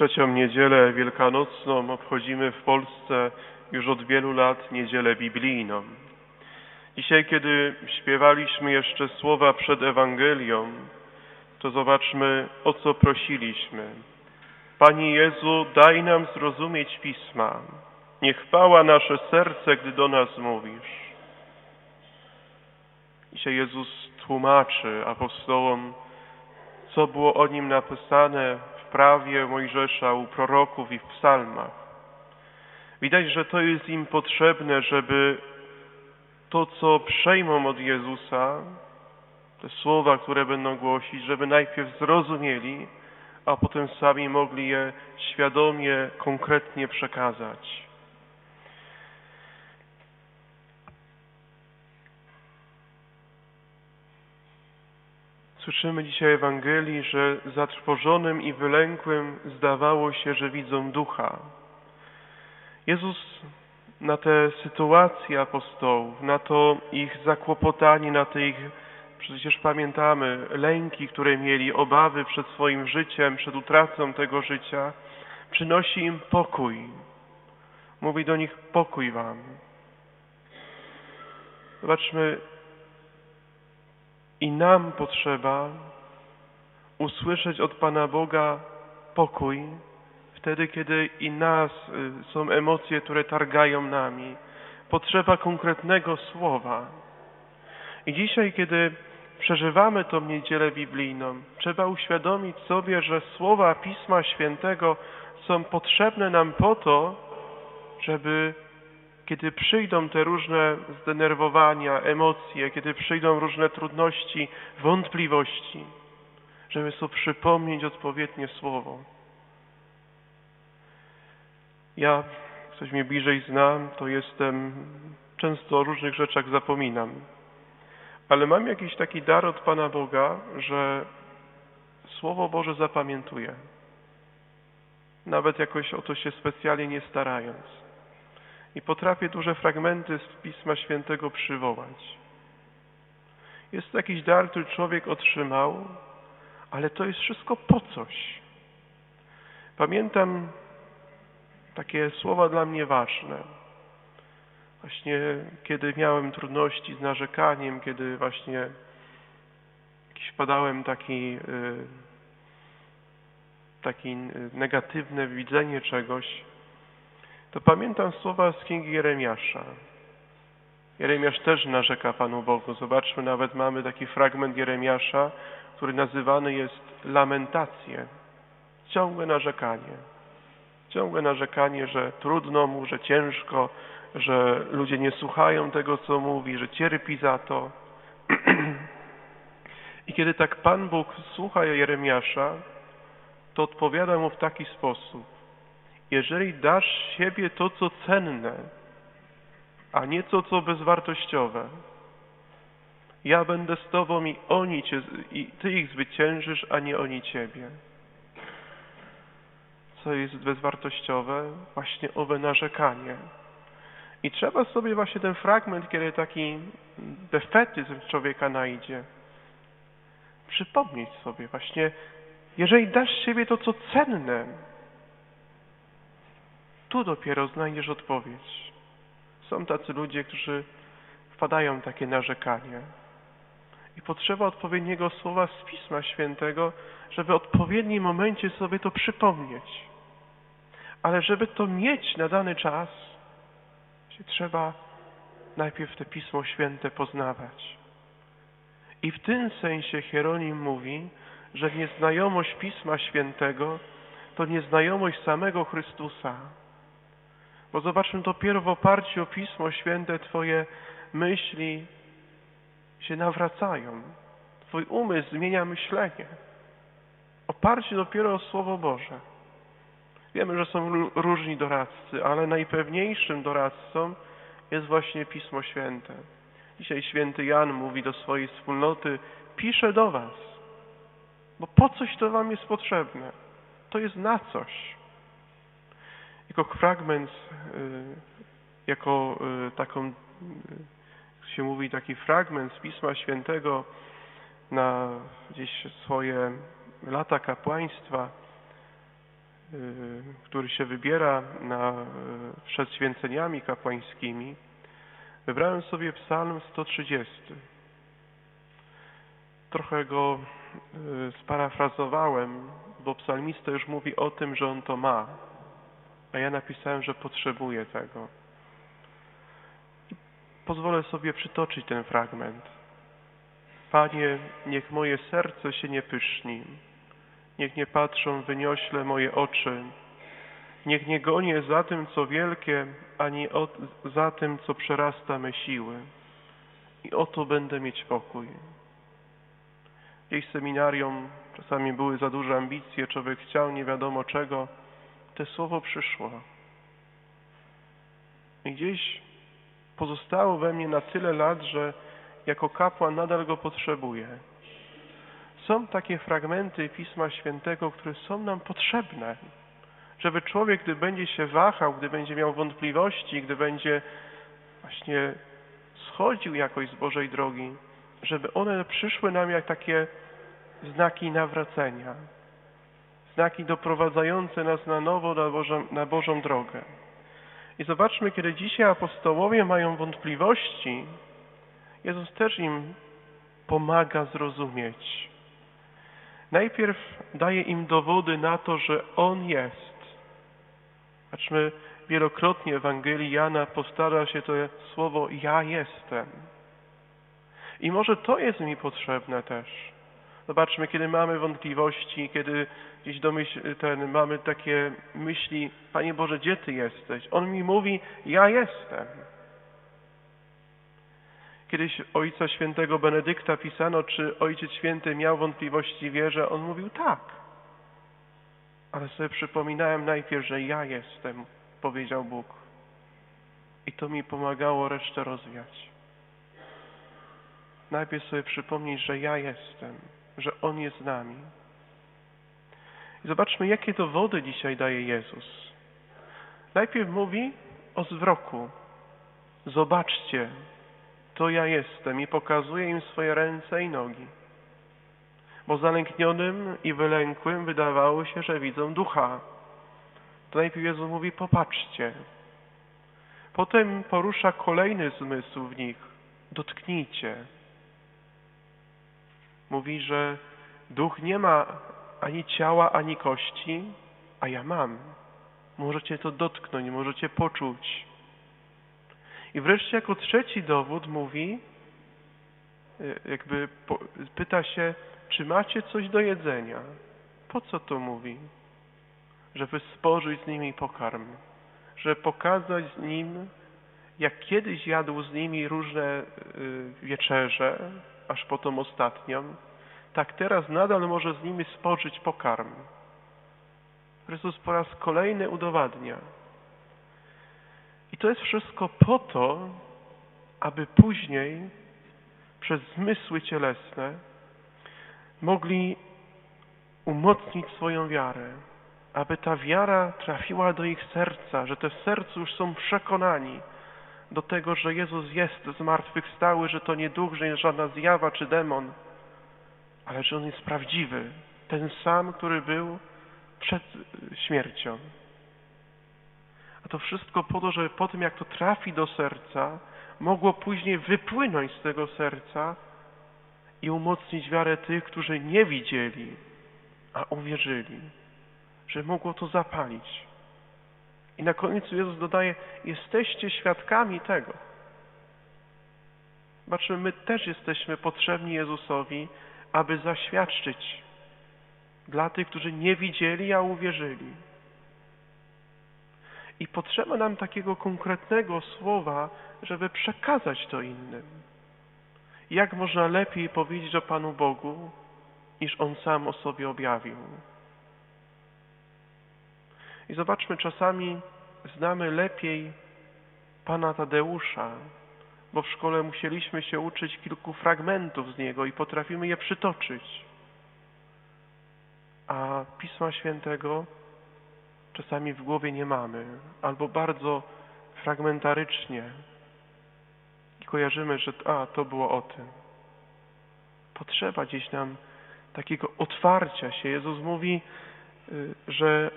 Trzecią niedzielę wielkanocną obchodzimy w Polsce już od wielu lat niedzielę biblijną. Dzisiaj, kiedy śpiewaliśmy jeszcze słowa przed Ewangelią, to zobaczmy, o co prosiliśmy. Panie Jezu, daj nam zrozumieć Pisma. Niech chwała nasze serce, gdy do nas mówisz. Dzisiaj Jezus tłumaczy apostołom, co było o Nim napisane prawie Mojżesza, u proroków i w psalmach. Widać, że to jest im potrzebne, żeby to, co przejmą od Jezusa, te słowa, które będą głosić, żeby najpierw zrozumieli, a potem sami mogli je świadomie, konkretnie przekazać. Słyszymy dzisiaj Ewangelii, że zatrwożonym i wylękłym zdawało się, że widzą ducha. Jezus na te sytuacje apostołów, na to ich zakłopotanie, na te ich, przecież pamiętamy, lęki, które mieli, obawy przed swoim życiem, przed utratą tego życia, przynosi im pokój. Mówi do nich pokój wam. Zobaczmy, i nam potrzeba usłyszeć od Pana Boga pokój, wtedy, kiedy i nas y, są emocje, które targają nami. Potrzeba konkretnego słowa. I dzisiaj, kiedy przeżywamy tą niedzielę biblijną, trzeba uświadomić sobie, że słowa Pisma Świętego są potrzebne nam po to, żeby kiedy przyjdą te różne zdenerwowania, emocje, kiedy przyjdą różne trudności, wątpliwości, żeby sobie przypomnieć odpowiednie słowo. Ja, ktoś mnie bliżej zna, to jestem, często o różnych rzeczach zapominam. Ale mam jakiś taki dar od Pana Boga, że Słowo Boże zapamiętuję. Nawet jakoś o to się specjalnie nie starając. I potrafię duże fragmenty z Pisma Świętego przywołać. Jest to jakiś dar, który człowiek otrzymał, ale to jest wszystko po coś. Pamiętam takie słowa dla mnie ważne. Właśnie kiedy miałem trudności z narzekaniem, kiedy właśnie jakiś wpadałem taki, y, taki negatywne widzenie czegoś, to pamiętam słowa z Księgi Jeremiasza. Jeremiasz też narzeka Panu Bogu. Zobaczmy, nawet mamy taki fragment Jeremiasza, który nazywany jest lamentacje. Ciągłe narzekanie. Ciągłe narzekanie, że trudno mu, że ciężko, że ludzie nie słuchają tego, co mówi, że cierpi za to. I kiedy tak Pan Bóg słucha Jeremiasza, to odpowiada mu w taki sposób. Jeżeli dasz siebie to, co cenne, a nie to, co bezwartościowe, ja będę z Tobą i oni Cię, i Ty ich zwyciężysz, a nie oni Ciebie. Co jest bezwartościowe? Właśnie owe narzekanie. I trzeba sobie właśnie ten fragment, kiedy taki defetyzm człowieka najdzie, przypomnieć sobie właśnie, jeżeli dasz siebie to, co cenne, tu dopiero znajdziesz odpowiedź. Są tacy ludzie, którzy wpadają w takie narzekanie. I potrzeba odpowiedniego słowa z Pisma Świętego, żeby w odpowiednim momencie sobie to przypomnieć. Ale żeby to mieć na dany czas, trzeba najpierw te Pismo Święte poznawać. I w tym sensie Hieronim mówi, że nieznajomość Pisma Świętego to nieznajomość samego Chrystusa. Bo zobaczmy, dopiero w oparciu o Pismo Święte Twoje myśli się nawracają. Twój umysł zmienia myślenie. Oparcie dopiero o Słowo Boże. Wiemy, że są różni doradcy, ale najpewniejszym doradcą jest właśnie Pismo Święte. Dzisiaj święty Jan mówi do swojej wspólnoty, piszę do was, bo po coś to wam jest potrzebne. To jest na coś jako fragment, y, jako y, taką, y, się mówi, taki fragment z Pisma Świętego na gdzieś swoje lata kapłaństwa. który się wybiera na, przed święceniami kapłańskimi, wybrałem sobie psalm 130. Trochę go sparafrazowałem, bo psalmista już mówi o tym, że on to ma, a ja napisałem, że potrzebuję tego. Pozwolę sobie przytoczyć ten fragment. Panie, niech moje serce się nie pyszni, niech nie patrzą wyniośle moje oczy, niech nie gonię za tym, co wielkie, ani od, za tym, co przerasta me siły. I oto będę mieć pokój. Jej seminarium czasami były za duże ambicje, człowiek chciał nie wiadomo czego, te słowo przyszło. I gdzieś pozostało we mnie na tyle lat, że jako kapłan nadal go potrzebuję. Są takie fragmenty Pisma Świętego, które są nam potrzebne, żeby człowiek, gdy będzie się wahał, gdy będzie miał wątpliwości, gdy będzie właśnie schodził jakoś z Bożej drogi, żeby one przyszły nam jak takie znaki nawracenia, znaki doprowadzające nas na nowo na Bożą, na Bożą drogę. I zobaczmy, kiedy dzisiaj apostołowie mają wątpliwości, Jezus też im pomaga zrozumieć. Najpierw daje im dowody na to, że On jest. Zobaczmy, wielokrotnie Ewangelii Jana powtarza się to słowo ja jestem. I może to jest mi potrzebne też. Zobaczmy, kiedy mamy wątpliwości, kiedy gdzieś domyśl, ten, mamy takie myśli, Panie Boże, gdzie Ty jesteś? On mi mówi, ja jestem. Kiedyś Ojca Świętego Benedykta pisano, czy Ojciec Święty miał wątpliwości wierze. On mówił tak. Ale sobie przypominałem najpierw, że ja jestem, powiedział Bóg. I to mi pomagało resztę rozwiać. Najpierw sobie przypomnieć, że ja jestem, że On jest z nami. I zobaczmy, jakie dowody dzisiaj daje Jezus. Najpierw mówi o zwroku. Zobaczcie, to ja jestem i pokazuje im swoje ręce i nogi. Bo zalęknionym i wylękłym wydawało się, że widzą ducha. To najpierw Jezus mówi, popatrzcie. Potem porusza kolejny zmysł w nich. Dotknijcie. Mówi, że duch nie ma ani ciała, ani kości, a ja mam. Możecie to dotknąć, możecie poczuć. I wreszcie jako trzeci dowód mówi, e, jakby pyta się, czy macie coś do jedzenia? Po co to mówi? Żeby spożyć z nimi pokarm, żeby pokazać z nim, jak kiedyś jadł z nimi różne e, wieczerze, aż potem ostatnią, tak teraz nadal może z nimi spożyć pokarm. Chrystus po raz kolejny udowadnia, i to jest wszystko po to, aby później przez zmysły cielesne mogli umocnić swoją wiarę, aby ta wiara trafiła do ich serca, że te w sercu już są przekonani do tego, że Jezus jest zmartwychwstały, że to nie duch, że nie żadna zjawa czy demon, ale że On jest prawdziwy, ten sam, który był przed śmiercią. A to wszystko po to, żeby po tym, jak to trafi do serca, mogło później wypłynąć z tego serca i umocnić wiarę tych, którzy nie widzieli, a uwierzyli, że mogło to zapalić. I na końcu Jezus dodaje, jesteście świadkami tego. Zobaczmy, my też jesteśmy potrzebni Jezusowi, aby zaświadczyć dla tych, którzy nie widzieli, a uwierzyli. I potrzeba nam takiego konkretnego słowa, żeby przekazać to innym. Jak można lepiej powiedzieć o Panu Bogu, niż On sam o sobie objawił? I zobaczmy, czasami znamy lepiej Pana Tadeusza, bo w szkole musieliśmy się uczyć kilku fragmentów z niego i potrafimy je przytoczyć. A Pisma Świętego czasami w głowie nie mamy, albo bardzo fragmentarycznie i kojarzymy, że a, to było o tym. Potrzeba gdzieś nam takiego otwarcia się. Jezus mówi, y, że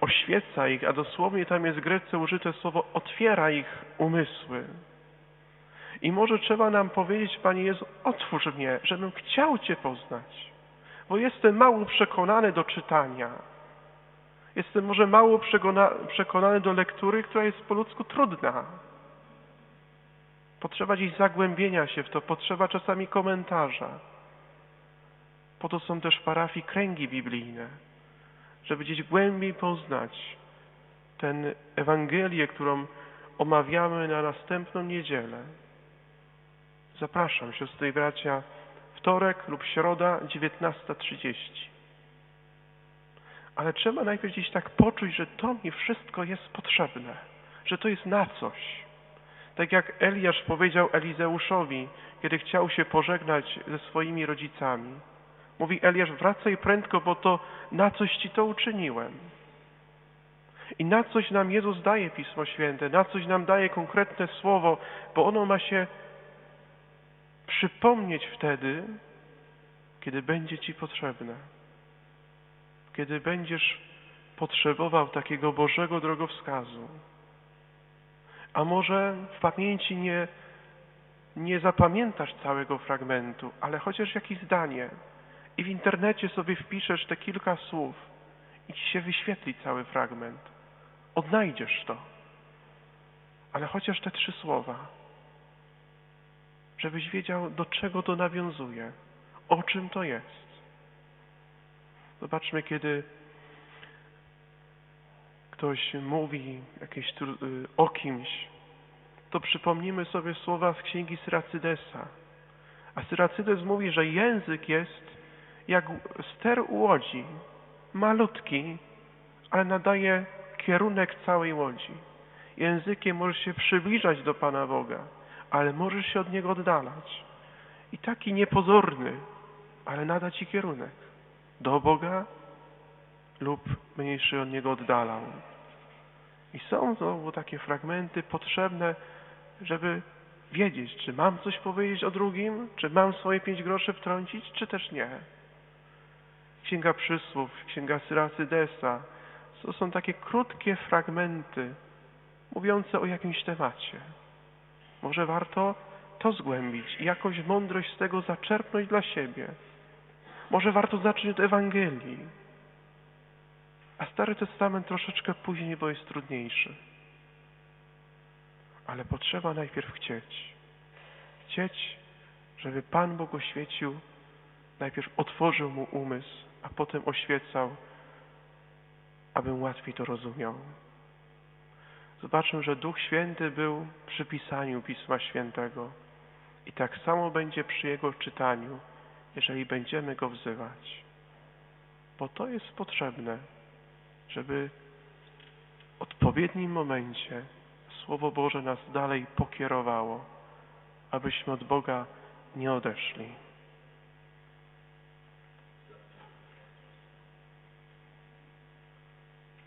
oświeca ich, a dosłownie tam jest grece użyte słowo otwiera ich umysły. I może trzeba nam powiedzieć, Panie Jezu, otwórz mnie, żebym chciał Cię poznać, bo jestem mało przekonany do czytania. Jestem może mało przekona- przekonany do lektury, która jest po ludzku trudna. Potrzeba gdzieś zagłębienia się w to, potrzeba czasami komentarza. Po to są też parafii kręgi biblijne, żeby gdzieś głębiej poznać tę Ewangelię, którą omawiamy na następną niedzielę. Zapraszam siostry i bracia, wtorek lub środa, 19.30. Ale trzeba najpierw gdzieś tak poczuć, że to mi wszystko jest potrzebne, że to jest na coś. Tak jak Eliasz powiedział Elizeuszowi, kiedy chciał się pożegnać ze swoimi rodzicami. Mówi Eliasz, wracaj prędko, bo to na coś ci to uczyniłem. I na coś nam Jezus daje Pismo Święte, na coś nam daje konkretne słowo, bo ono ma się przypomnieć wtedy, kiedy będzie Ci potrzebne. Kiedy będziesz potrzebował takiego Bożego drogowskazu. A może w pamięci nie, nie zapamiętasz całego fragmentu, ale chociaż jakieś zdanie i w internecie sobie wpiszesz te kilka słów i Ci się wyświetli cały fragment. Odnajdziesz to. Ale chociaż te trzy słowa żebyś wiedział, do czego to nawiązuje, o czym to jest. Zobaczmy, kiedy ktoś mówi jakieś, y, o kimś, to przypomnimy sobie słowa z księgi Syracydesa. A Syracydes mówi, że język jest jak ster łodzi, malutki, ale nadaje kierunek całej łodzi. Językiem możesz się przybliżać do Pana Boga ale możesz się od niego oddalać. I taki niepozorny, ale nada ci kierunek do Boga lub się od niego oddalał. I są znowu takie fragmenty potrzebne, żeby wiedzieć, czy mam coś powiedzieć o drugim, czy mam swoje pięć groszy wtrącić, czy też nie. Księga Przysłów, Księga Syracydesa, to są takie krótkie fragmenty mówiące o jakimś temacie. Może warto to zgłębić i jakąś mądrość z tego zaczerpnąć dla siebie. Może warto zacząć od Ewangelii. A Stary Testament troszeczkę później, bo jest trudniejszy. Ale potrzeba najpierw chcieć. Chcieć, żeby Pan Bóg oświecił, najpierw otworzył mu umysł, a potem oświecał, abym łatwiej to rozumiał. Zobaczmy, że Duch Święty był przy pisaniu Pisma Świętego i tak samo będzie przy Jego czytaniu, jeżeli będziemy Go wzywać. Bo to jest potrzebne, żeby w odpowiednim momencie Słowo Boże nas dalej pokierowało, abyśmy od Boga nie odeszli.